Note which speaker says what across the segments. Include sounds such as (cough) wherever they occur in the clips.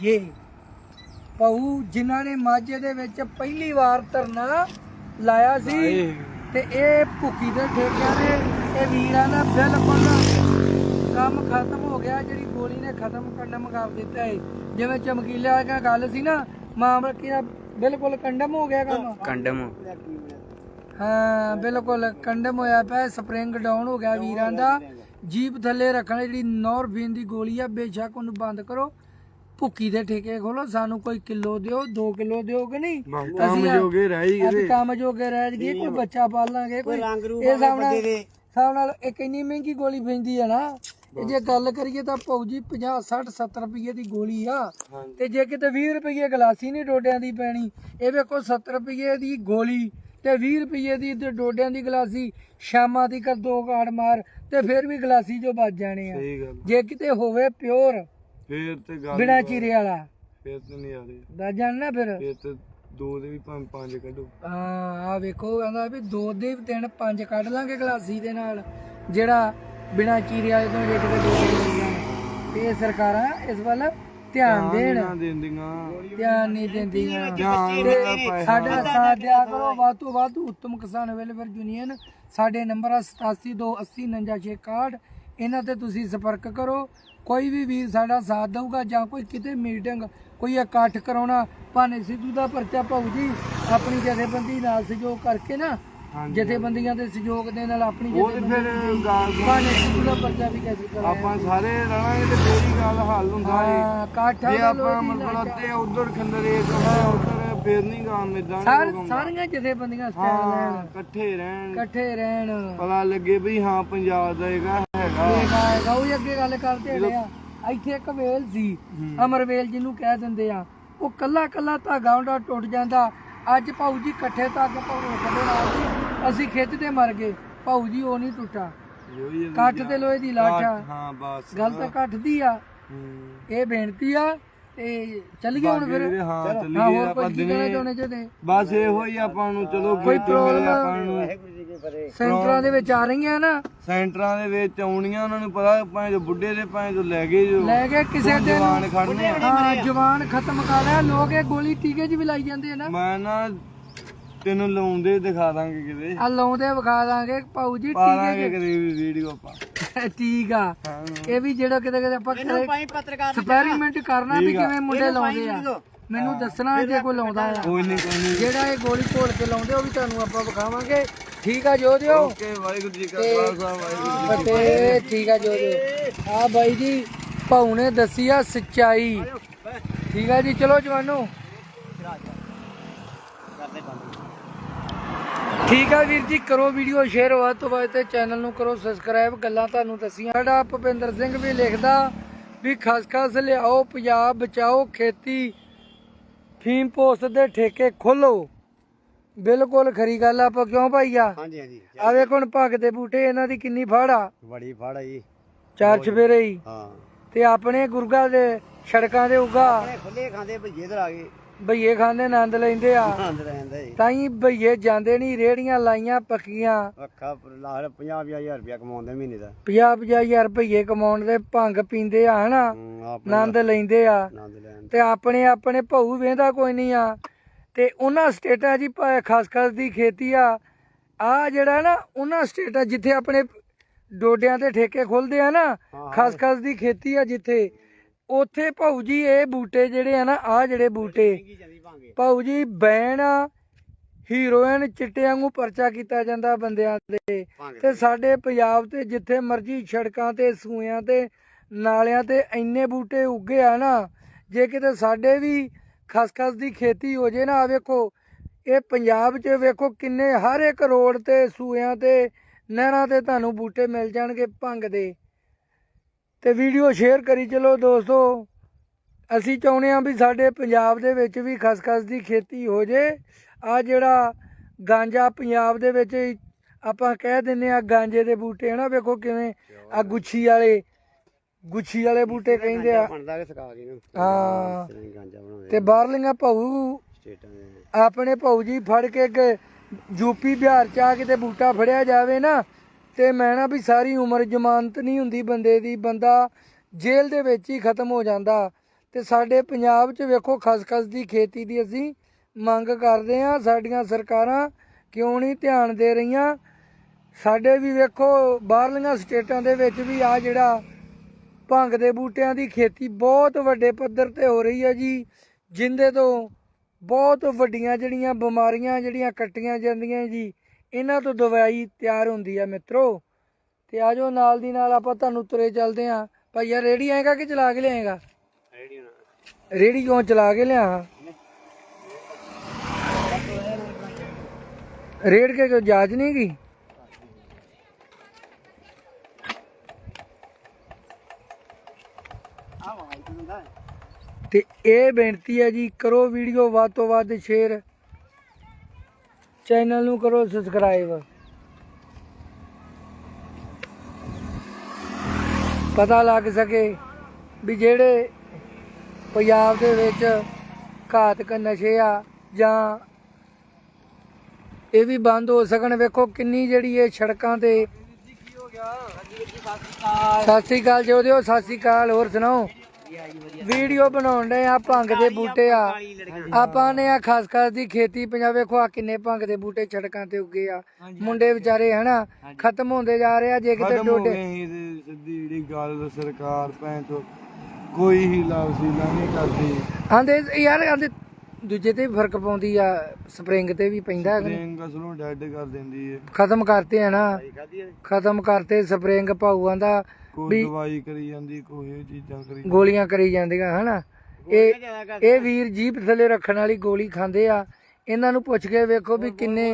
Speaker 1: ਭੁੱਕੀਏ ਪਹੂ ਜਿਨ੍ਹਾਂ ਨੇ ਮਾਝੇ ਦੇ ਵਿੱਚ ਪਹਿਲੀ ਵਾਰ ਧਰਨਾ ਲਾਇਆ ਸੀ ਤੇ ਇਹ ਭੁੱਕੀ ਦੇ ਠੇਕਿਆਂ ਦੇ ਇਹ ਵੀਰਾਂ ਦਾ ਬਿਲਕੁਲ ਕੰਮ ਖਤਮ ਹੋ ਗਿਆ ਜਿਹੜੀ ਗੋਲੀ ਨੇ ਖਤਮ ਕਰਨਾ ਕਰ ਦਿੱਤਾ ਹੈ ਜਿਵੇਂ ਚਮਕੀਲੇ ਨਾਲ ਗੱਲ ਸੀ ਨਾ ਮਾਮਲਾ ਕੀ ਬਿਲਕੁਲ ਕੰਡਮ ਹੋ ਗਿਆ ਕੰਮ।
Speaker 2: ਕੰਡਮ।
Speaker 1: ਹਾਂ ਬਿਲਕੁਲ ਕੰਡਮ ਹੋਇਆ ਪਿਆ ਸਪਰਿੰਗ ਡਾਊਨ ਹੋ ਗਿਆ ਵੀਰਾਂ ਦਾ। ਜੀਪ ਥੱਲੇ ਰੱਖਣ ਜਿਹੜੀ ਨੌਰਬੀਨ ਦੀ ਗੋਲੀ ਆ ਬੇਸ਼ੱਕ ਉਹਨੂੰ ਬੰਦ ਕਰੋ। ਭੁੱਕੀ ਦੇ ਠੇਕੇ ਖੋਲੋ ਸਾਨੂੰ ਕੋਈ ਕਿਲੋ ਦਿਓ 2 ਕਿਲੋ ਦਿਓ ਕਿ ਨਹੀਂ?
Speaker 3: ਕੰਮ ਜੋਗੇ ਰਹਿ
Speaker 1: ਅਸੀਂ ਕੰਮ ਜੋਗੇ ਰਹਿ ਜਗੇ ਕੋਈ ਬੱਚਾ ਪਾਲ ਲਾਂਗੇ ਕੋਈ ਇਹ ਨਾਲ ਹਿਸਾਬ ਨਾਲ ਇੱਕ ਇੰਨੀ ਮਹਿੰਗੀ ਗੋਲੀ ਪੈਂਦੀ ਹੈ ਨਾ ਜੇ ਗੱਲ ਕਰੀਏ ਤਾਂ ਫੌਜੀ 50 60 70 ਰੁਪਏ ਦੀ ਗੋਲੀ ਆ। ਤੇ ਜੇ ਕਿਤੇ 20 ਰੁਪਏ ਗਲਾਸੀ ਨਹੀਂ ਡੋਡਿਆਂ ਦੀ ਪੈਣੀ ਇਹ ਵੇਖੋ 70 ਰੁਪਏ ਦੀ ਗੋਲੀ ਤੇ 20 ਰੁਪਏ ਦੀ ਤੇ ਡੋਡਿਆਂ ਦੀ ਗਲਾਸੀ ਸ਼ਾਮਾਂ ਦੀ ਕਰ ਦੋ ਕਾੜ ਮਾਰ ਤੇ ਫਿਰ ਵੀ ਗਲਾਸੀ ਜੋ ਵੱਜ ਜਾਣੇ ਆ।
Speaker 3: ਸਹੀ ਗੱਲ
Speaker 1: ਜੇ ਕਿਤੇ ਹੋਵੇ ਪਿਓਰ
Speaker 3: ਫੇਰ ਤੇ ਗੱਲ
Speaker 1: ਬਿਨਾ ਚੀਰੇ ਵਾਲਾ।
Speaker 3: ਫੇਰ ਤੇ ਨਹੀਂ ਆ ਰਹੇ।
Speaker 1: ਦਾ ਜਾਣਨਾ ਫਿਰ?
Speaker 3: ਫੇਰ ਤੇ ਦੋ ਦੇ ਵੀ ਭਾਵੇਂ ਪੰਜ ਕੱਢੋ।
Speaker 1: ਹਾਂ ਆ ਵੇਖੋ ਕਹਿੰਦਾ ਵੀ ਦੋ ਦੇ ਦਿਨ ਪੰਜ ਕੱਢ ਲਾਂਗੇ ਗਲਾਸੀ ਦੇ ਨਾਲ। ਜਿਹੜਾ ਬਿਨਾ ਚੀਰੇ ਵਾਲੇ ਤੋਂ ਰੇਟ ਦੇ ਦੋ ਮਿਲੀਆਂ ਤੇ ਇਹ ਸਰਕਾਰਾਂ ਇਸ ਵੱਲ ਧਿਆਨ ਦੇਣ।
Speaker 3: ਨਾ ਦਿੰਦੀਆਂ।
Speaker 1: ਧਿਆਨ ਨਹੀਂ ਦਿੰਦੀਆਂ।
Speaker 3: ਧਿਆਨ
Speaker 1: ਤੇ
Speaker 3: ਦਾ ਪੈਸਾ
Speaker 1: ਸਾਡਾ ਸਾਥ ਦਿਆ ਕਰੋ। ਵੱਧ ਤੋਂ ਵੱਧ ਉੱਤਮ ਕਿਸਾਨ ਵੈਲਫੇਅਰ ਯੂਨੀਅਨ ਸਾਡੇ ਨੰਬਰ ਆ 8728099661 ਇਹਨਾਂ ਤੇ ਤੁਸੀਂ ਸੰਪਰਕ ਕਰੋ ਕੋਈ ਵੀ ਵੀਰ ਸਾਡਾ ਸਾਥ ਦਊਗਾ ਜਾਂ ਕੋਈ ਕਿਤੇ ਮੀਟਿੰਗ ਕੋਈ ਇਕੱਠ ਕਰਾਉਣਾ ਭਾਨੇ ਸਿੱਧੂ ਦਾ ਪਰਚਾ ਭਾਊ ਜੀ ਆਪਣੀ ਜਥੇਬੰਦੀ ਨਾਲ ਸਹਿਯੋਗ ਕਰਕੇ ਨਾ। ਜਥੇਬੰਦੀਆਂ ਦੇ ਸਹਿਯੋਗ ਦੇ ਨਾਲ ਆਪਣੀ
Speaker 3: ਉਹ ਤੇ ਫਿਰ
Speaker 1: ਜਥੇਬੰਦੀ
Speaker 3: ਗੱਲ
Speaker 1: ਭਾਨੇ ਸਿੱਧੂ ਦਾ ਪਰਚਾ ਵੀ ਕੈਸੇ ਕਰਾਇਆ
Speaker 3: ਆਪਾਂ ਸਾਰੇ ਰਲਾਂਗੇ ਤੇ ਫੇਰ ਹੀ ਗੱਲ ਹੱਲ ਹੁੰਦਾ
Speaker 1: ਹਾਂ
Speaker 3: ਏ
Speaker 1: ਕਾਠਾ
Speaker 3: ਜੇ ਆਪਾਂ ਮਤਲਬ
Speaker 1: ਲਾਟਾ।
Speaker 3: ਤੇ ਉਧਰ ਖੰਡਰੇ ਤੋਂ ਉਧਰ ਫੇਰ ਨਹੀਂ ਕੰਮ ਇਦਾਂ
Speaker 1: ਸਾਰ ਸਾਰੀਆਂ ਜਥੇਬੰਦੀਆਂ ਸਟੈਂਡ
Speaker 3: ਹਾਂ
Speaker 1: ਲੈਣ
Speaker 3: ਇਕੱਠੇ ਰਹਿਣ।
Speaker 1: ਇਕੱਠੇ ਰਹਿਣ।
Speaker 3: ਪਤਾ ਲੱਗੇ ਵੀ ਹਾਂ ਪੰਜਾਬ ਦਾ ਹੈਗਾ ਹੈਗਾ।
Speaker 1: ਇਹ ਉਹ ਅੱਗੇ ਗੱਲ ਕਰਦੇ ਆ। ਇੱਥੇ ਇੱਕ ਵੇਲ ਸੀ ਅਮਰਵੇਲ ਜਿਹਨੂੰ ਕਹਿ ਦਿੰਦੇ ਆ। ਉਹ ਕੱਲਾ ਕੱਲਾ ਧਾਗਾ ਹੁੰਦਾ ਟੁੱਟ ਜਾਂਦਾ। ਅੱਜ ਭਾਊ ਜੀ ਇਕੱਠੇ ਧਾਗੇ ਪਾਉਣੇ ਸਾਡੇ ਨਾਲ ਸੀ। ਅਸੀਂ ਖਿੱਚਦੇ ਮਰ ਗਏ। ਭਾਊ ਜੀ ਉਹ ਨਹੀਂ ਟੁੱਟਾ। ਕੱਠ ਤੇ ਲੋਹੇ ਦੀ ਲਾਠ ਆ।
Speaker 3: ਹਾਂ ਬਸ।
Speaker 1: ਗੱਲ ਤਾਂ ਕੱਠ ਦੀ ਆ।
Speaker 3: ਹੂੰ।
Speaker 1: ਇਹ ਬੇਨਤੀ ਆ ਤੇ ਚੱਲ ਗਏ ਹੁਣ ਫਿਰ?
Speaker 3: ਹਾਂ
Speaker 1: ਹਾਂ
Speaker 3: ਚੱਲੀਏ
Speaker 1: ਹੋਰ
Speaker 3: ਆਪਾਂ
Speaker 1: ਕੁਝ ਕੀ ਕਹਿਣਾ
Speaker 3: ਦਿਨੇ
Speaker 1: ਚਾਹੁੰਦੇ ਚਾਹੁੰਦੇ
Speaker 3: ਬਸ ਇਹੋ ਹੀ ਆਪਾਂ ਨੂੰ ਚਲੋ
Speaker 1: ਕੋਈ
Speaker 3: ਖੇਤੀ ਮਿਲੇ
Speaker 1: problem?
Speaker 3: ਆਪਾਂ ਨੂੰ।
Speaker 1: ਸੈਂਟਰਾਂ ਦੇ ਵਿੱਚ ਆ ਰਹੀਆਂ ਨਾ?
Speaker 3: ਸੈਂਟਰਾਂ ਦੇ ਵਿੱਚ ਆਉਣੀਆਂ ਉਹਨਾਂ ਨੂੰ ਪਤਾ ਭਾਵੇਂ ਜੋ ਬੁੱਢੇ ਦੇ ਭਾਵੇਂ ਜੋ ਲੈ ਗਏ ਜੋ।
Speaker 1: ਲੈ ਕੇ ਕਿਸੇ ਦਿਨ।
Speaker 3: ਜਵਾਨ ਖੜਨੇ ਆ।
Speaker 1: ਹਾਂ ਜਵਾਨ ਖਤਮ ਕਰ ਲਿਆ। ਲੋਕ ਇਹ ਗੋਲੀ ਟੀਕੇ 'ਚ ਵੀ ਲਾਈ ਜਾਂਦੇ ਆ ਨਾ।
Speaker 3: ਮੈਂ ਨਾ ਤੈਨੂੰ ਲਾਉਂਦੇ ਦਿਖਾ ਦਾਂਗੇ ਕਿਤੇ।
Speaker 1: ਆ ਲਾਉਂਦੇ ਵਿਖਾ ਦਾਂਗੇ। ਭਾਊ ਜੀ
Speaker 3: ਪਾ ਦਾਂਗੇ ਕਿਤੇ ਵੀਡੀਓ ਆਪਾਂ। (laughs)
Speaker 1: ਠੀਕ ਆ।
Speaker 3: ਹਾਂ।
Speaker 1: ਇਹ ਵੀ ਜਿਹੜਾ ਕਿਤੇ ਕਿਤੇ ਆਪਾਂ ਐਕਸਪੈਰੀਮੈਂਟ ਕਰਨਾ ਵੀ ਕਿਵੇਂ ਮੁੰਡੇ ਲਾਉਂਦੇ ਆ। ਮੈਨੂੰ ਦੱਸਣਾ ਜੇ ਕੋਈ ਲਾਉਂਦਾ ਆ।
Speaker 3: ਕੋਈ ਨਹੀਂ ਕੋਈ ਨਹੀਂ।
Speaker 1: ਜਿਹੜਾ ਇਹ ਗੋਲੀ ਘੋਲ ਕੇ ਲਾਉਂਦੇ ਉਹ ਵੀ ਤੁਹਾਨੂੰ ਆਪਾਂ ਵਿਖਾਵਾਂਗੇ। ਠੀਕ ਆ ਜੋ ਦਿਓ।
Speaker 3: ਓਕੇ ਵਾਹਿਗੁਰੂ ਜੀ ਕਾ ਖਾਲਸਾ ਵਾਹਿਗੁਰੂ ਜੀ ਕੀ
Speaker 1: ਫਤਿਹ। ਠੀਕ ਆ ਜੋ ਦਿਓ। ਆ ਬਾਈ ਜੀ ਭਾਊ ਨੇ ਦੱਸੀ ਆ ਸੱਚਾਈ। ਠੀਕ ਆ ਜੀ ਚਲੋ ਜਵਾਨੋ। ਠੀਕ ਆ ਵੀਰ ਜੀ ਕਰੋ ਵੀਡੀਓ ਸ਼ੇਅਰ ਵੱਧ ਤੋਂ ਵੱਧ ਤੇ ਚੈਨਲ ਨੂੰ ਕਰੋ ਸਬਸਕ੍ਰਾਈਬ ਗੱਲਾਂ ਤੁਹਾਨੂੰ ਦੱਸੀਆਂ। ਸਾਡਾ ਭੁਪਿੰਦਰ ਸਿੰਘ ਵੀ ਲਿਖਦਾ ਵੀ ਖਸਖਸ ਲਿਆਓ ਪੰਜਾਬ ਬਚਾਓ ਖੇਤੀ ਫੀਮ ਪੋਸਟ ਦੇ ਠੇਕੇ ਖੋਲੋ ਬਿਲਕੁਲ ਖਰੀ ਗੱਲ ਆ, ਆਪਾਂ ਕਿਉਂ ਭਾਈਆ?
Speaker 2: ਹਾਂਜੀ ਹਾਂਜੀ।
Speaker 1: ਆ ਵੇਖ ਹੁਣ ਭੱਗ ਦੇ ਬੂਟੇ ਇਹਨਾਂ ਦੀ ਕਿੰਨੀ ਫਾੜਾ
Speaker 2: ਬੜੀ ਫੜ ਆ ਜੀ।
Speaker 1: ਚਾਰ ਚਫੇਰੇ ਹੀ।
Speaker 2: ਹਾਂ।
Speaker 1: ਤੇ ਆਪਣੇ ਗੁਰਗਾ ਦੇ ਸੜਕਾਂ ਦੇ ਉਗਾ।
Speaker 2: ਖੁੱਲੇ ਖਾਂਦੇ ਭਈਏ ਇਧਰ ਆ ਗਏ।
Speaker 1: ਭਈਏ ਖਾਂਦੇ ਆਨੰਦ ਲੈਂਦੇ ਆ।
Speaker 2: ਆਂਦ ਰਹਿੰਦਾ ਜੀ।
Speaker 1: ਤਾਂ ਹੀ ਭਈਏ ਜਾਂਦੇ ਨਹੀਂ ਰੇੜੀਆਂ ਲਾਈਆਂ ਪੱਕੀਆਂ।
Speaker 2: ਅੱਖਾਂ ਲਾਹ 50 ਹਜ਼ਾਰ ਰੁਪਇਆ ਕਮਾਉਂਦੇ ਮਹੀਨੇ ਦਾ।
Speaker 1: 50 ਹਜ਼ਾਰ ਭਈਏ ਕਮਾਉਣ ਦੇ ਭੰਗ ਪੀਂਦੇ ਆ ਹਨਾ? ਆਨੰਦ ਲੈਂਦੇ ਆ।
Speaker 2: ਆਨੰਦ
Speaker 1: ਤੇ ਆਪਣੇ ਆਪਣੇ ਭਊ ਵੇਂਦਾ ਕੋਈ ਨਹੀਂ ਆ। ਤੇ ਉਹਨਾਂ ਸਟੇਟਾਂ 'ਚ ਖਾਸ ਖਾਸ ਦੀ ਖੇਤੀ ਆ। ਆ ਜਿਹੜਾ ਨਾ ਉਹਨਾਂ ਸਟੇਟਾਂ ਜਿੱਥੇ ਆਪਣੇ ਡੋਡਿਆਂ ਤੇ ਠੇਕੇ ਖੁੱਲਦੇ ਆ ਨਾ ਖਾਸ ਖਾਸ ਦੀ ਖੇਤੀ ਆ ਜਿੱਥੇ। ਉੱਥੇ ਭਾਊ ਜੀ ਇਹ ਬੂਟੇ ਜਿਹੜੇ ਆ ਨਾ ਆ ਜਿਹੜੇ ਬੂਟੇ ਭਾਊ ਜੀ ਬੈਣ ਹੀਰੋਇਨ ਚਿੱਟੇ ਵਾਂਗੂ ਪਰਚਾ ਕੀਤਾ ਜਾਂਦਾ ਬੰਦਿਆਂ ਦੇ। ਤੇ ਸਾਡੇ ਪੰਜਾਬ ਤੇ ਜਿੱਥੇ ਮਰਜ਼ੀ ਸੜਕਾਂ ਤੇ ਸੂਇਆਂ ਤੇ ਨਾਲਿਆਂ ਤੇ ਇੰਨੇ ਬੂਟੇ ਉੱਗੇ ਆ ਨਾ ਜੇ ਕਿਤੇ ਸਾਡੇ ਵੀ ਖਸਖਸ ਦੀ ਖੇਤੀ ਹੋ ਜੇ ਨਾ ਆ ਵੇਖੋ ਇਹ ਪੰਜਾਬ 'ਚ ਵੇਖੋ ਕਿੰਨੇ ਹਰ ਇੱਕ ਰੋਡ ਤੇ ਸੂਇਆਂ ਤੇ ਨਹਿਰਾਂ ਤੇ ਤੁਹਾਨੂੰ ਬੂਟੇ ਮਿਲ ਜਾਣਗੇ ਭੰਗ ਦੇ। ਤੇ ਵੀਡੀਓ ਸ਼ੇਅਰ ਕਰੀ ਚਲੋ ਦੋਸਤੋ। ਅਸੀਂ ਚਾਹੁੰਦੇ ਹਾਂ ਵੀ ਸਾਡੇ ਪੰਜਾਬ ਦੇ ਵਿੱਚ ਵੀ ਖਸਖਸ ਦੀ ਖੇਤੀ ਹੋ ਜੇ। ਆ ਜਿਹੜਾ ਗਾਂਜਾ ਪੰਜਾਬ ਦੇ ਵਿੱਚ ਆਪਾਂ ਕਹਿ ਦਿੰਨੇ ਆ ਗਾਂਜੇ ਦੇ ਬੂਟੇ ਹਨਾ? ਵੇਖੋ ਕਿਵੇਂ ਆ ਗੁੱਛੀ ਵਾਲੇ ਗੁੱਛੀ ਵਾਲੇ ਬੂਟੇ ਕਹਿੰਦੇ ਆ। ਹਾਂ। ਤੇ ਬਾਹਰਲੀਆਂ ਭਾਊ ਆਪਣੇ ਭਾਊ ਜੀ ਫੜ ਕੇ ਯੂਪੀ ਬਿਹਾਰ ਚ ਆ ਕਿਤੇ ਬੂਟਾ ਫੜਿਆ ਜਾਵੇ ਨਾ ਤੇ ਮੈਂ ਨਾ ਵੀ ਸਾਰੀ ਉਮਰ ਜ਼ਮਾਨਤ ਨਹੀਂ ਹੁੰਦੀ ਬੰਦੇ ਦੀ, ਬੰਦਾ ਜੇਲ੍ਹ ਦੇ ਵਿੱਚ ਹੀ ਖਤਮ ਹੋ ਜਾਂਦਾ। ਤੇ ਸਾਡੇ ਪੰਜਾਬ 'ਚ ਵੇਖੋ ਖਸਖਸ ਦੀ ਖੇਤੀ ਦੀ ਅਸੀਂ ਮੰਗ ਕਰਦੇ ਆ ਸਾਡੀਆਂ ਸਰਕਾਰਾਂ ਕਿਉਂ ਨਹੀਂ ਧਿਆਨ ਦੇ ਰਹੀਆਂ? ਸਾਡੇ ਵੀ ਵੇਖੋ ਬਾਹਰਲੀਆਂ ਸਟੇਟਾਂ ਦੇ ਵਿੱਚ ਵੀ ਆ ਜਿਹੜਾ ਭੰਗ ਦੇ ਬੂਟਿਆਂ ਦੀ ਖੇਤੀ ਬਹੁਤ ਵੱਡੇ ਪੱਧਰ ਤੇ ਹੋ ਰਹੀ ਹੈ ਜੀ, ਜਿੰਦੇ ਤੋਂ ਬਹੁਤ ਵੱਡੀਆਂ ਜਿਹੜੀਆਂ ਬਿਮਾਰੀਆਂ ਜਿਹੜੀਆਂ ਕੱਟੀਆਂ ਜਾਂਦੀਆਂ ਜੀ। ਇਹਨਾਂ ਤੋਂ ਦਵਾਈ ਤਿਆਰ ਹੁੰਦੀ ਆ ਮਿੱਤਰੋ। ਤੇ ਆਜੋ ਨਾਲ ਦੀ ਨਾਲ ਆਪਾਂ ਤੁਹਾਨੂੰ ਤੁਰੇ ਚੱਲਦੇ ਆਂ। ਭਾਈਆ ਰੇੜੀ ਆਏਗਾ ਕਿ ਚਲਾ ਕੇ ਲਿਆਏਗਾ?
Speaker 2: ਰੇੜੀ ਹੋਣਾ
Speaker 1: ਕਿਉਂ ਚਲਾ ਕੇ ਲਿਆ? ਰੇੜ ਕੇ ਕੋਈ ਜਾਜ ਨਹੀਂ ਗਈ
Speaker 2: ਤੇ
Speaker 1: ਇਹ ਬੇਨਤੀ ਹੈ ਜੀ, ਕਰੋ ਵੀਡੀਓ ਵੱਧ ਤੋਂ ਵੱਧ ਸ਼ੇਅਰ। ਚੈਨਲ ਨੂੰ ਕਰੋ ਸਬਸਕ੍ਰਾਈਬ ਪਤਾ ਲੱਗ ਸਕੇ ਵੀ ਜਿਹੜੇ ਪੰਜਾਬ ਦੇ ਵਿੱਚ ਘਾਤਕ ਨਸ਼ੇ ਆ ਜਾਂ ਇਹ ਵੀ ਬੰਦ ਹੋ ਸਕਣ ਵੇਖੋ ਕਿੰਨੀ ਜਿਹੜੀ ਇਹ ਸੜਕਾਂ ਤੇ ਸਤਿ ਸ੍ਰੀ ਅਕਾਲ ਜੀ ਉਹਦੇ ਸਤਿ ਸ੍ਰੀ ਅਕਾਲ ਹੋਰ ਸੁਣਾਓ? ਵੀਡੀਓ ਬਣਾਉਣ ਦੇ ਆ ਭੰਗ ਦੇ ਬੂਟੇ ਆ। ਆਪਾਂ ਨੇ ਆ ਖਾਸ ਖਾਸ ਦੀ ਖੇਤੀ ਪੰਜਾਬ ਵੇਖੋ ਆ ਕਿੰਨੇ ਭੰਗ ਦੇ ਬੂਟੇ ਛੜਕਾਂ ਤੇ ਉੱਗੇ ਆ। ਮੁੰਡੇ ਵਿਚਾਰੇ ਹਨਾ ਖਤਮ ਹੁੰਦੇ ਜਾ ਰਹੇ ਆ ਜੇ ਕਿਤੇ
Speaker 3: ਹੋ ਸਿੱਧੀ ਜਿਹੜੀ ਗੱਲ ਸਰਕਾਰ ਭੈਣ ਤੋਂ ਕੋਈ ਹੀ ਲਾਵਸੀਲਾ ਨਹੀਂ ਕਰਦੀ।
Speaker 1: ਆਂਦੇ ਯਾਰ ਆਂਦੇ ਦੂਜੇ ਤੇ ਵੀ ਫ਼ਰਕ ਪਾਉਂਦੀ ਆ ਸਪਰਿੰਗ ਤੇ ਵੀ ਪੈਂਦਾ ਹੈਗਾ।
Speaker 3: ਰਿੰਗ ਅਸਲੋਂ ਡੈਡ ਕਰ ਦਿੰਦੀ ਹੈ
Speaker 1: ਖਤਮ ਕਰਤੇ ਆ ਨਾ। ਖਤਮ ਕਰਤੇ ਸਪਰਿੰਗ ਭਾਊਆਂ ਦਾ।
Speaker 3: ਕੋਈ
Speaker 1: ਵੀ-
Speaker 3: ਦਵਾਈ ਕਰੀ ਜਾਂਦੀ ਕੋਈ ਇਹ ਚੀਜ਼ਾਂ ਕਰੀ
Speaker 1: ਗੋਲੀਆਂ ਕਰੀ ਜਾਂਦੀਆਂ ਹਨਾ? ਇਹ ਇਹ ਵੀਰ ਜੀਪ ਥੱਲੇ ਰੱਖਣ ਵਾਲੀ ਗੋਲੀ ਖਾਂਦੇ ਆ। ਇਹਨਾਂ ਨੂੰ ਪੁੱਛ ਕੇ ਵੇਖੋ ਵੀ ਕਿੰਨੇ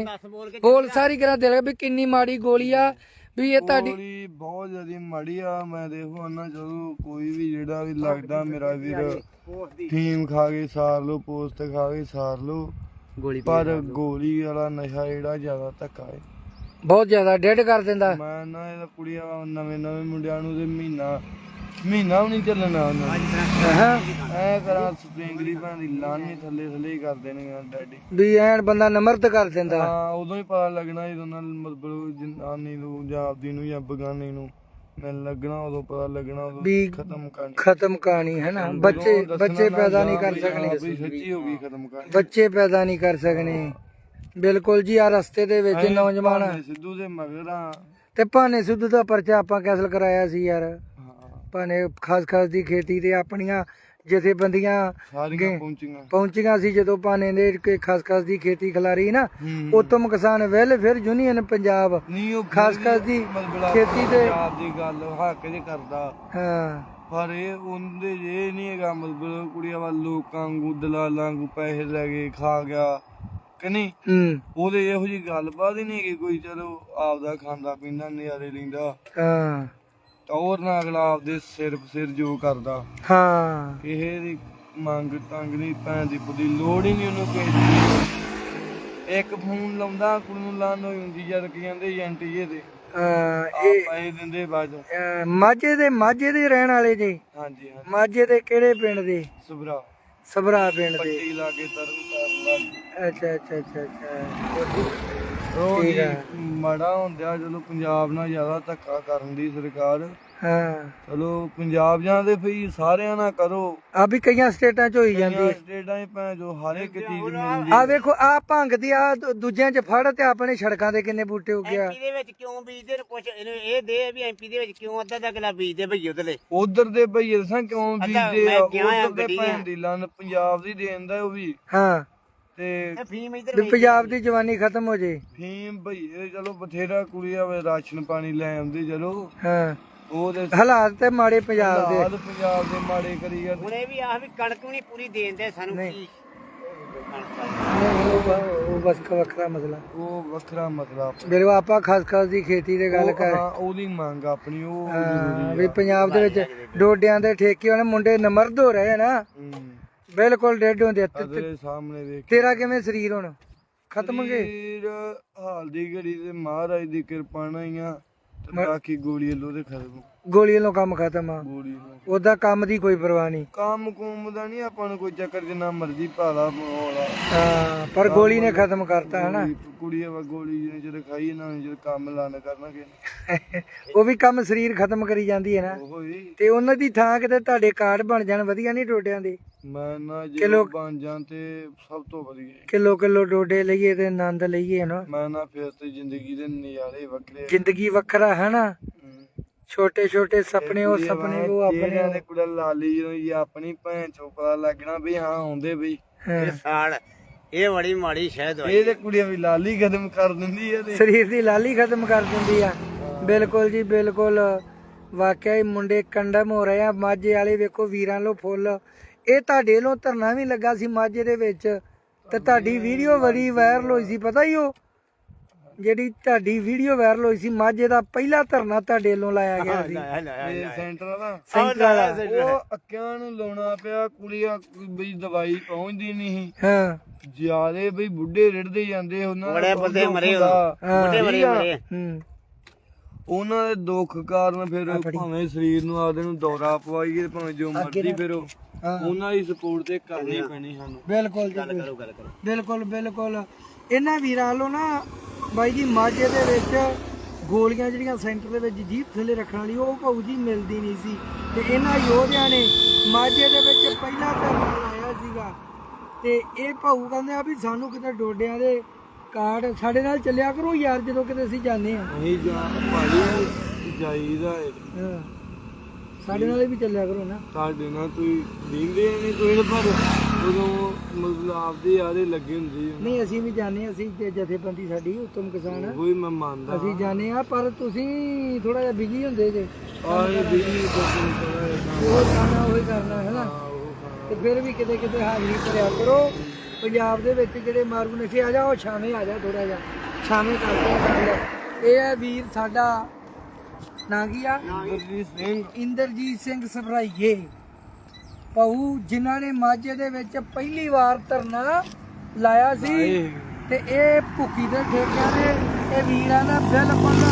Speaker 2: ਬੋਲ
Speaker 1: ਸਾਰੀ ਕਰਾ ਦੇ ਵੀ ਕਿੰਨੀ ਮਾੜੀ ਗੋਲੀ ਆ ਵੀ ਇਹ ਤੁਹਾਡੀ
Speaker 3: ਗੋਲੀ ਬਹੁਤ ਜ਼ਿਆਦਾ ਮਾੜੀ ਆ ਮੈਂ ਦੇਖੋ ਨਾ ਜਦੋਂ ਕੋਈ ਵੀ ਜਿਹੜਾ ਵੀ ਲੱਗਦਾ ਮੇਰਾ ਵੀਰ ਫੀਮ ਖਾ ਕੇ ਸਾਰ ਲੋ ਪੋਸਟ ਖਾ ਕੇ ਸਾਰ ਲੋ
Speaker 2: ਗੋਲੀ
Speaker 3: ਪਰ ਗੋਲੀ ਵਾਲਾ ਨਸ਼ਾ ਜਿਹੜਾ ਜ਼ਿਆਦਾ ਧੱਕਾ ਹੈ।
Speaker 1: ਬਹੁਤ ਜ਼ਿਆਦਾ ਡੈਡ ਕਰ ਦਿੰਦਾ।
Speaker 3: ਮੈਂ ਨਾ ਇਹਦਾ ਕੁੜੀਆਂ ਨਵੇਂ ਨਵੇਂ ਮੁੰਡਿਆਂ ਨੂੰ ਤੇ ਮਹੀਨਾ ਮਹੀਨਾ ਵੀ ਨਹੀਂ ਚੱਲਣਾ ਉਹਨਾਂ ਨੇ।
Speaker 1: ਹਾਂ।
Speaker 3: ਐ ਕਰਾਂ ਸਪਰਿੰਗ ਦੀ ਭੈਣ ਦੀ ਲਾਨੀ ਥੱਲੇ ਥੱਲੇ ਹੀ ਕਰ ਦੇਣਗੇ ਡੈਡੀ।
Speaker 1: ਵੀ ਐਨ ਬੰਦਾ ਨਮਰਤ ਕਰ ਦਿੰਦਾ।
Speaker 3: ਹਾਂ ਉਦੋਂ ਹੀ ਪਤਾ ਲੱਗਣਾ ਜਦੋਂ ਨਾਲ ਮਤਲਬ ਜਨਾਨੀ ਨੂੰ ਜਾਂ ਆਪਦੀ ਨੂੰ ਜਾਂ ਬਗਾਨੀ ਨੂੰ ਮਿਲ ਲੱਗਣਾ ਉਦੋਂ ਪਤਾ ਲੱਗਣਾ ਉਦੋਂ
Speaker 1: ਵੀ
Speaker 3: ਖਤਮ ਕਰਨੀ।
Speaker 1: ਖਤਮ ਕਹਾਣੀ ਹੈ ਨਾ? ਬੱਚੇ ਬੱਚੇ ਪੈਦਾ ਨਹੀਂ ਕਰ
Speaker 3: ਵੀ
Speaker 1: ਸਕਣੇ।
Speaker 3: ਹਾਂ ਵੀ ਸੱਚੀ ਹੋ ਗਈ ਖਤਮ
Speaker 1: ਬੱਚੇ ਪੈਦਾ ਨਹੀਂ ਕਰ ਸਕਣੇ। ਬਿਲਕੁਲ ਜੀ ਆ ਰਸਤੇ ਦੇ ਵਿੱਚ
Speaker 3: ਅਸੀਂ
Speaker 1: ਨੌਜਵਾਨ।
Speaker 3: ਭਾਵੇਂ ਸਿੱਧੂ ਦੇ ਮਗਰਾਂ।
Speaker 1: ਤੇ ਭਾਨੇ ਸਿੱਧੂ ਦਾ ਪਰਚਾ ਆਪਾਂ ਕੈਸਲ ਕਰਾਇਆ ਸੀ ਯਾਰ। ਭਾਨੇ ਖਾਸ ਖਾਸ ਦੀ ਖੇਤੀ ਤੇ ਆਪਣੀਆਂ ਜਥੇਬੰਦੀਆਂ
Speaker 3: ਸਾਰੀਆਂ। ਪਹੁੰਚੀਆਂ।
Speaker 1: ਪਹੁੰਚੀਆਂ ਸੀ ਜਦੋਂ ਭਾਨੇ ਦੇ ਕੋਈ ਖਾਸ ਖਾਸ ਦੀ ਖੇਤੀ ਖਿਲਾਰੀ ਨਾ
Speaker 3: ਹੂੰ।
Speaker 1: ਉਤਮ ਕਿਸਾਨ ਵੈਲਫੇਅਰ ਯੂਨੀਅਨ ਪੰਜਾਬ।
Speaker 3: ਨਹੀਂ ਉਹ
Speaker 1: ਖਾਸ ਖਾਸ ਦੀ ਖੇਤੀ ਤੇ
Speaker 3: ਪੰਜਾਬ ਦੀ ਗੱਲ ਹੱਕ ਜੇ ਕਰਦਾ।
Speaker 1: ਹਾਂ।
Speaker 3: ਪਰ ਇਹ ਉਹਦੇ ਇਹ ਨਹੀਂ ਹੈਗਾ ਮਤਲਬ ਕੁੜੀਆਂ ਵੱਲ ਲੋਕਾਂ ਵਾਂਗੂ ਦਲਾਲਾਂ ਵਾਂਗੂ ਪੈਸੇ ਲੈ ਕੇ ਖਾ ਗਿਆ। ਕਿ ਨਹੀਂ?
Speaker 1: ਹੂੰ।
Speaker 3: ਉਹਦੇ ਇਹੋ ਜੀ ਗੱਲਬਾਤ ਹੀ ਨਹੀਂ ਕਿ ਕੋਈ ਚਲੋ ਆਪਦਾ ਖਾਂਦਾ ਪੀਂਦਾ ਨਜ਼ਾਰੇ ਲੈਂਦਾ।
Speaker 1: ਹਾਂ।
Speaker 3: ਟੌਰ ਨਾਲ ਅਗਲਾ ਆਪਦੇ ਸਿਰ ਸਿਰ ਜੋ ਕਰਦਾ।
Speaker 1: ਹਾਂ।
Speaker 3: ਕਿਸੇ ਦੀ ਮੰਗ ਤੰਗ ਨਹੀਂ ਭੈਣ ਦੀ ਬੁੱਧੀ ਲੋੜ ਹੀ ਨਹੀਂ ਉਹਨੂੰ ਕਿਸੇ ਦੀ। ਇੱਕ ਫੋਨ ਲਾਉਂਦਾ ਕੁੜੀ ਨੂੰ ਲਾਣ ਹੋਈ ਹੁੰਦੀ ਜਦ ਕੀ ਕਹਿੰਦੇ ਏਜੰਟ ਜੇ ਦੇ
Speaker 1: ਹਾਂ,
Speaker 3: ਆ
Speaker 1: ਇਹ
Speaker 3: ਪੈਸੇ ਦਿੰਦੇ ਬਾਅਦ। ਚੋਂ।
Speaker 1: ਮਾਝੇ ਦੇ ਮਾਝੇ ਦੇ ਰਹਿਣ ਵਾਲੇ ਜੀ।
Speaker 3: ਹਾਂਜੀ ਹਾਂ
Speaker 1: ਮਾਝੇ ਦੇ ਕਿਹੜੇ ਪਿੰਡ ਦੇ?
Speaker 3: ਸੁਬਰਾ
Speaker 1: ਸਭਰਾ ਪਿੰਡ ਦੇ।
Speaker 3: ਪੱਟੀ ਲਾ ਕੇ ਤਰਨ
Speaker 1: ਅੱਛਾ ਅੱਛਾ ਅੱਛਾ ਅੱਛਾ।
Speaker 3: ਉਹ
Speaker 1: ਠੀਕ
Speaker 3: ਜੀ
Speaker 1: ਆ।
Speaker 3: ਮਾੜਾ ਹੁੰਦਿਆ ਚਲੋ ਪੰਜਾਬ ਨਾਲ ਜ਼ਿਆਦਾ ਧੱਕਾ ਕਰਨ ਦੀ ਸਰਕਾਰ
Speaker 1: ਹਾਂ।
Speaker 3: ਚਲੋ ਪੰਜਾਬ ਜਾਂ ਦੇ ਫਈ ਸਾਰਿਆਂ ਨਾਲ ਕਰੋ।
Speaker 1: ਆ ਵੀ ਕਈਆਂ ਸਟੇਟਾਂ 'ਚ ਹੋਈ ਜਾਂਦੀ
Speaker 3: ਕਈਆਂ
Speaker 1: ਹੈ
Speaker 3: ਸਟੇਟਾਂ 'ਚ ਭੈਣ ਜੋ ਹਰ ਇੱਕ ਚੀਜ਼ ਮਿਲਦੀ
Speaker 1: ਆ ਵੇਖੋ ਆ ਭੰਗ ਦੀ ਆ ਦੂਜਿਆਂ 'ਚ ਫੜ ਤੇ ਆਪਣੇ ਸੜਕਾਂ ਦੇ ਕਿੰਨੇ ਬੂਟੇ ਉੱਗੇ ਆ।
Speaker 2: ਐਮਪੀ ਦੇ ਵਿੱਚ ਕਿਉਂ ਬੀਜਦੇ ਨੇ? ਕੁਛ ਇਹਨੂੰ ਇਹ ਦੇ ਵੀ ਐਮਪੀ ਦੇ ਵਿੱਚ ਕਿਉਂ ਅੱਧਾ ਅੱਧਾ ਕਿਲਾ ਬੀਜਦੇ ਭਈ ਉਧਰਲੇ?
Speaker 3: ਉਧਰ ਦੇ ਭਈਏ ਦੱਸਾਂ ਕਿਉਂ
Speaker 2: ਅੱਧਾ
Speaker 3: ਬੀਜਦੇ ਆ?
Speaker 2: ਮੈਂ ਗਿਆ ਆ
Speaker 3: ਉਧਰ ਦੇ
Speaker 2: ਗੱਡੀ
Speaker 3: ਭੈਣ ਦੀ ਲੰਨ ਪੰਜਾਬ ਦੀ ਦੇਂਦਾ ਉਹ ਵੀ।
Speaker 1: ਹਾਂ।
Speaker 3: ਤੇ
Speaker 2: ਇਹ ਫੀਮ ਇਧਰ
Speaker 1: ਵੀ ਪੰਜਾਬ ਦੀ ਜਵਾਨੀ ਖਤਮ ਹੋ ਜੇ।
Speaker 3: ਫੀਮ ਭਈਏ ਚਲੋ ਬਥੇਰਾ ਕੁੜੀ ਆਵੇ ਰਾਸ਼ਨ ਪਾਣੀ ਲੈ ਆਉਂਦੀ ਚਲੋ
Speaker 1: ਹਾਂ।
Speaker 3: ਉਹ ਤੇ
Speaker 1: ਹਾਲਾਤ ਤੇ ਮਾੜੇ ਪੰਜਾਬ ਦੇ।
Speaker 3: ਹਾਲਾਤ ਪੰਜਾਬ ਦੇ ਮਾੜੇ ਕਰੀ ਜਾਂਦੇ।
Speaker 2: ਹੁਣ ਇਹ ਵੀ ਆਹ ਵੀ ਕਣਕ ਵੀ ਨਹੀਂ ਪੂਰੀ ਦੇਂਦੇ ਸਾਨੂੰ
Speaker 1: ਨਹੀਂ।
Speaker 2: ਕੀ ਦਾ।
Speaker 1: ਉਹ ਬਸ ਵੱਖਰਾ ਮਸਲਾ।
Speaker 3: ਉਹ ਵੱਖਰਾ ਮਸਲਾ
Speaker 1: ਬਿਲਕੁਲ ਆਪਾਂ ਖਾਸ ਖਾਸ ਦੀ ਖੇਤੀ ਤੇ ਗੱਲ ਕਰ।
Speaker 3: ਹਾਂ ਉਹਦੀ ਮੰਗ ਆਪਣੀ ਉਹ
Speaker 1: ਵੀ ਪੰਜਾਬ ਦੇ ਵਿੱਚ ਡੋਡਿਆਂ ਦੇ ਠੇਕੇ ਵਾਲੇ ਮੁੰਡੇ ਨਮਰਦ ਹੋ ਰਹੇ ਨਾ।
Speaker 3: ਹੂੰ।
Speaker 1: ਬਿਲਕੁਲ ਡੈਡ ਹੁੰਦੇ ਆ। ਤੇ- ਤੇ-
Speaker 3: ਅਗਲੇ ਸਾਹਮਣੇ ਵੇਖ
Speaker 1: ਤੇਰਾ ਕਿਵੇਂ ਸਰੀਰ ਹੁਣ? ਖਤਮ ਗਏ?
Speaker 3: ਸਰੀਰ ਹਾਲ ਦੀ ਘੜੀ ਤੇ ਮਹਾਰਾਜ ਦੀ ਕਿਰਪਾ ਨਾਲ ਹੀ ਆ। ਤੇ ਬਾਕੀ ਗੋਲੀ ਲੋ ਤੇ ਖਤਮ
Speaker 1: ਗੋਲੀ ਵੱਲੋਂ ਕੰਮ ਖਤਮ ਆ।
Speaker 3: ਗੋਲੀ ਨਾਲ
Speaker 1: ਉਹਦਾ ਕੰਮ ਦੀ ਕੋਈ ਪਰਵਾਹ ਨਹੀਂ।
Speaker 3: ਕੰਮ ਕੁੰਮ ਦਾ ਨਹੀਂ ਆਪਾਂ ਨੂੰ ਕੋਈ ਚੱਕਰ ਜਿੰਨਾ ਮਰਜ਼ੀ ਭਾਲਾ ਮਾਹੌਲ ਆ
Speaker 1: ਹਾਂ ਪਰ ਗੋਲੀ ਨੇ ਖਤਮ ਕਰਤਾ ਹਨਾ?
Speaker 3: ਗੋਲੀ- ਕੁੜੀ ਵਾ ਗੋਲੀ ਜਿਹਨੇ ਜਦ ਖਾਈ ਇਹਨਾਂ ਨੇ ਜਦ ਕੰਮ ਲਾਣ ਕਰਨਗੇ।
Speaker 1: ਉਹ ਵੀ ਕੰਮ ਸਰੀਰ ਖਤਮ ਕਰੀ ਜਾਂਦੀ ਹੈ ਨਾ।
Speaker 3: ਉਹ ਹੀ।
Speaker 1: ਤੇ ਉਹਨਾਂ ਦੀ ਥਾਂ ਕਿਤੇ ਤੁਹਾਡੇ ਕਾਰਡ ਬਣ ਜਾਣ ਵਧੀਆ ਨਹੀਂ ਡੋਡਿਆਂ ਦੇ?
Speaker 3: ਮੈਂ ਨਾ ਜੇ ਬਣ ਜਾਂ ਤੇ ਸਭ ਤੋਂ ਵਧੀਆ
Speaker 1: ਕਿਲੋ ਕਿਲੋ ਡੋਡੇ ਲਈਏ ਤੇ ਆਨੰਦ ਲਈਏ ਨਾ
Speaker 3: ਮੈਂ ਨਾ ਫਿਰ ਤੇ ਜ਼ਿੰਦਗੀ ਦੇ ਨਜ਼ਾਰੇ ਵੱਖਰੇ ਆ।
Speaker 1: ਜ਼ਿੰਦਗੀ ਵੱਖਰਾ ਹੈ ਨਾ। ਛੋਟੇ ਛੋਟੇ ਸੁਪਨੇ ਉਹ ਸੁਪਨੇ ਉਹ ਆਪਣੇ
Speaker 3: ਦੇ ਕੁੜਾ ਲਾਲੀ ਜਦੋਂ ਇਹ ਆਪਣੀ ਭੈਣ ਚੋਂ ਪਤਾ ਲੱਗਣਾ ਵੀ ਹਾਂ ਆਉਂਦੇ ਬਈ।
Speaker 2: ਇਹ ਸਾਲ ਇਹ ਬੜੀ ਮਾੜੀ ਸ਼ਹਿਦ ਹੋਈ।
Speaker 3: ਇਹ ਤੇ ਕੁੜੀਆਂ ਵੀ ਲਾਲੀ ਕਦਮ ਕਰ ਦਿੰਦੀ ਆ ਤੇ।
Speaker 1: ਸਰੀਰ ਦੀ ਲਾਲੀ ਖਤਮ ਕਰ ਦਿੰਦੀ ਆ। ਬਿਲਕੁਲ ਜੀ ਬਿਲਕੁਲ। ਵਾਕਿਆ ਹੀ ਮੁੰਡੇ ਕੰਡਮ ਹੋ ਰਹੇ ਆ। ਮਾਝੇ ਵਾਲੇ ਵੇਖੋ ਵੀਰਾਂ ਲੋ ਫੁੱਲ। ਇਹ ਤੁਹਾਡੇ ਲੋ ਧਰਨਾ ਵੀ ਲੱਗਾ ਸੀ ਮਾਝੇ ਦੇ ਵਿੱਚ। ਤੇ ਤੁਹਾਡੀ ਵੀਡੀਓ ਬੜੀ ਵਾਇਰਲ ਹੋਈ ਸੀ ਪਤਾ ਹੀ ਉਹ ਜਿਹੜੀ ਤੁਹਾਡੀ ਵੀਡੀਓ ਵਾਇਰਲ ਹੋਈ ਸੀ ਮਾਝੇ ਦਾ ਪਹਿਲਾ ਧਰਨਾ ਤੁਹਾਡੇ ਵੱਲੋਂ ਲਾਇਆ ਗਿਆ ਸੀ।
Speaker 3: ਇਹ ਸੈਂਟਰ ਵਾਲਾ।
Speaker 1: ਸੈਂਟਰ ਵਾਲਾ
Speaker 3: ਉਹ ਅੱਕਿਆਂ ਨੂੰ ਲਾਉਣਾ ਪਿਆ ਕੁੜੀਆਂ ਬਈ ਦਵਾਈ ਪਹੁੰਚਦੀ ਨਹੀਂ
Speaker 1: ਹਾਂ।
Speaker 3: ਜਿਆਦੇ ਬਈ ਬੁੱਢੇ ਰਿੜਦੇ ਜਾਂਦੇ ਉਹਨਾਂ ਦਾ
Speaker 2: ਬੜੇ
Speaker 3: ਬਹੁਤ
Speaker 2: ਬੰਦੇ
Speaker 3: ਦੁੱਖ
Speaker 2: ਮਰੇ
Speaker 3: ਹੁੰਦਾ।
Speaker 1: ਹਾਂ।
Speaker 2: ਬੜੇ ਮਰੇ ਮਰੇ
Speaker 1: ਹੂੰ।
Speaker 3: ਉਹਨਾਂ ਦੇ ਦੁੱਖ ਕਾਰਨ ਫਿਰ। ਭਾਵੇਂ ਸਰੀਰ ਨੂੰ ਆਪਦੇ ਨੂੰ ਦੌਰਾ ਪਵਾਈਏ ਭਾਵੇਂ ਜੋ ਮਰਜ਼ੀ ਫਿਰ ਉਹਨਾਂ ਦੀ ਸਪੋਰਟ ਤੇ ਕਰਨੀ ਪੈਣੀ ਸਾਨੂੰ।
Speaker 1: ਬਿਲਕੁਲ ਜੀ
Speaker 2: ਗੱਲ
Speaker 1: ਬਿਲਕੁਲ।
Speaker 2: ਕਰੋ ਗੱਲ ਕਰੋ।
Speaker 1: ਬਿਲਕੁਲ ਬਿਲਕੁਲ। ਇਹਨਾਂ ਵੀਰਾਂ ਵੱਲੋਂ ਨਾ ਬਾਈ ਜੀ ਮਾਝੇ ਦੇ ਵਿੱਚ ਗੋਲੀਆਂ ਜਿਹੜੀਆਂ ਸੈਂਟਰ ਦੇ ਵਿੱਚ ਜੀਭ ਥੱਲੇ ਰੱਖਣ ਵਾਲੀ ਉਹ ਭਾਊ ਜੀ ਮਿਲਦੀ ਨਹੀਂ ਸੀ। ਤੇ ਇਹਨਾਂ ਯੋਧਿਆਂ ਨੇ ਮਾਝੇ ਦੇ ਵਿੱਚ ਪਹਿਲਾ ਧਰਨਾ ਲਾਇਆ ਸੀਗਾ। ਤੇ ਇਹ ਭਾਊ ਕਹਿੰਦੇ ਆ ਵੀ ਸਾਨੂੰ ਕਿਤੇ ਡੋਡਿਆਂ ਦੇ ਕਾਰਡ ਸਾਡੇ ਨਾਲ ਚੱਲਿਆ ਕਰੋ ਯਾਰ ਜਦੋਂ ਕਿਤੇ ਅਸੀਂ ਜਾਂਦੇ ਆ
Speaker 3: ਅਸੀਂ ਜਾ ਭਾਜੀ ਜਾਈਦਾ।
Speaker 1: ਸਾਡੇ ਨਾਲ ਵੀ ਚੱਲਿਆ ਕਰੋ ਨਾ।
Speaker 3: ਸਾਡੇ ਨਾਲ ਤੁਸੀਂ ਦੇਖਦੇ ਨਹੀਂ ਕੋਈ ਪਰ ਉਦੋਂ ਮਤਲਬ ਆਪਦੇ ਆਰੇ ਲੱਗੇ ਹੁੰਦੇ ਆ
Speaker 1: ਨਹੀਂ ਅਸੀਂ ਵੀ ਜਾਂਦੇ ਹਾਂ ਅਸੀਂ ਤੇ ਜਥੇਬੰਦੀ ਸਾਡੀ ਉੱਤਮ ਕਿਸਾਨ ਆ।
Speaker 3: ਉਹੀ ਮੈਂ ਮੰਨਦਾ।
Speaker 1: ਅਸੀਂ ਜਾਂਦੇ ਆ ਪਰ ਤੁਸੀਂ ਥੋੜਾ ਜਿਹਾ ਬਿਜ਼ੀ ਹੁੰਦੇ ਜੇ।
Speaker 3: ਆਏ ਬਿਜਲੀ ਤੋਂ
Speaker 1: ਉਹ ਖਾਣਾ ਉਹੀ ਕਰਨਾ ਹੈ ਨਾ? ਤੇ ਫਿਰ ਵੀ ਕਿਤੇ ਕਿਤੇ ਹਾਜ਼ਰੀ ਭਰਿਆ ਕਰੋ। ਪੰਜਾਬ ਦੇ ਵਿੱਚ ਜਿਹੜੇ ਮਾਰੂ ਨਸ਼ੇ ਆ ਜਾ ਉਹ ਛਾਵੇਂ ਆ ਜਾ ਥੋੜਾ ਜਿਹਾ। ਛਾਵੇਂ ਕਰਦੇ ਆ ਗੱਲ ਇਹ ਹੈ ਵੀਰ ਸਾਡਾ ਨਾਂ ਕੀ ਆ?
Speaker 3: ਗੁਰਜੀਤ ਸਿੰਘ।
Speaker 1: ਇੰਦਰਜੀਤ ਸਿੰਘ ਸਭਰਾਈਏ ਪਾਉ ਜਿਨ੍ਹਾਂ ਨੇ ਮਾਝੇ ਦੇ ਵਿੱਚ ਪਹਿਲੀ ਵਾਰ ਧਰਨਾ ਲਾਇਆ ਸੀ। ਤੇ ਇਹ ਭੁੱਖੀ ਦੇ ਠੇਕਿਆਂ ਦੇ ਇਹ ਵੀਰਾਂ ਦਾ ਬਿਲਕੁਲ